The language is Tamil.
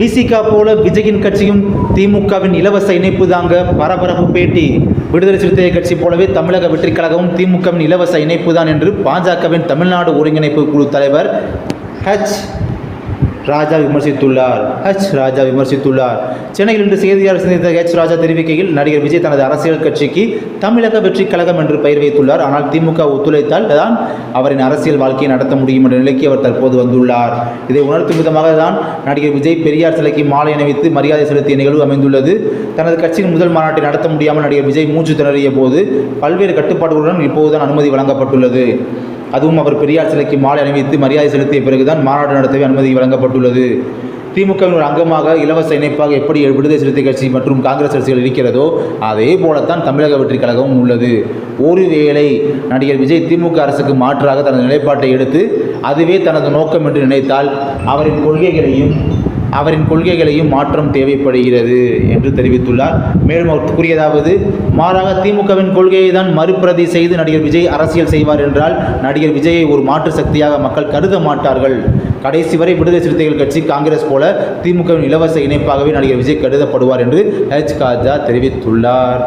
விசிகா போல விஜயின் கட்சியும் திமுகவின் இலவச இணைப்பு தாங்க பரபரப்பு பேட்டி. விடுதலை சிறுத்தை கட்சி போலவே தமிழக வெற்றிக் கழகமும் திமுகவின் இலவச இணைப்பு தான் என்று பாஜகவின் தமிழ்நாடு ஒருங்கிணைப்பு குழு தலைவர் ஹச் ராஜா விமர்சித்துள்ளார். ஹச் ராஜா விமர்சித்துள்ளார். சென்னையில் இன்று செய்தியாளர் சந்தித்த ஹெச் ராஜா தெரிவிக்கையில் நடிகர் விஜய் தனது அரசியல் கட்சிக்கு தமிழக வெற்றி கழகம் என்று பெயர் வைத்துள்ளார். ஆனால் திமுக ஒத்துழைத்தால் தான் அவரின் அரசியல் வாழ்க்கையை நடத்த முடியும் என்ற நிலைக்கு அவர் தற்போது வந்துள்ளார். இதை உணர்த்தும் விதமாக தான் நடிகர் விஜய் பெரியார் சிலைக்கு மாலை அணிவித்து மரியாதை செலுத்திய நிகழ்வு அமைந்துள்ளது. தனது கட்சியின் முதல் மாநாட்டை நடத்த முடியாமல் நடிகர் விஜய் மூச்சு திணறிய போது பல்வேறு கட்டுப்பாடுகளுடன் இப்போதுதான் அனுமதி வழங்கப்பட்டுள்ளது. அதுவும் அவர் பெரியார் சிலைக்கு மாலை அணிவித்து மரியாதை செலுத்திய பிறகுதான் மாநாடு நடத்தவே அனுமதி வழங்கப்பட்டுள்ளது. திமுகவின் ஒரு அங்கமாக இலவச இணைப்பாக எப்படி விடுதலை சிறுத்தை கட்சி மற்றும் காங்கிரஸ் கட்சிகள் இருக்கிறதோ அதே போலத்தான் தமிழக வெற்றிக் கழகமும் உள்ளது. ஒருவேளை நடிகர் விஜய் திமுக அரசுக்கு மாற்றாக தனது நிலைப்பாட்டை எடுத்து அதுவே தனது நோக்கம் என்று நினைத்தால் அவரின் கொள்கைகளையும் அவரின் கொள்கைகளையும் மாற்றம் தேவைப்படுகிறது என்று தெரிவித்துள்ளார். மேலும் அவர் கூறியதாவது மாறாக திமுகவின் கொள்கையை தான் மறுபிரதி செய்து நடிகர் விஜய் அரசியல் செய்வார் என்றால் நடிகர் விஜயை ஒரு மாற்று சக்தியாக மக்கள் கருத மாட்டார்கள். கடைசி வரை விடுதலை சிறுத்தைகள் கட்சி காங்கிரஸ் போல திமுகவின் இலவச இணைப்பாகவே நடிகர் விஜய் கருதப்படுவார் என்று ஹெச் காஜா தெரிவித்துள்ளார்.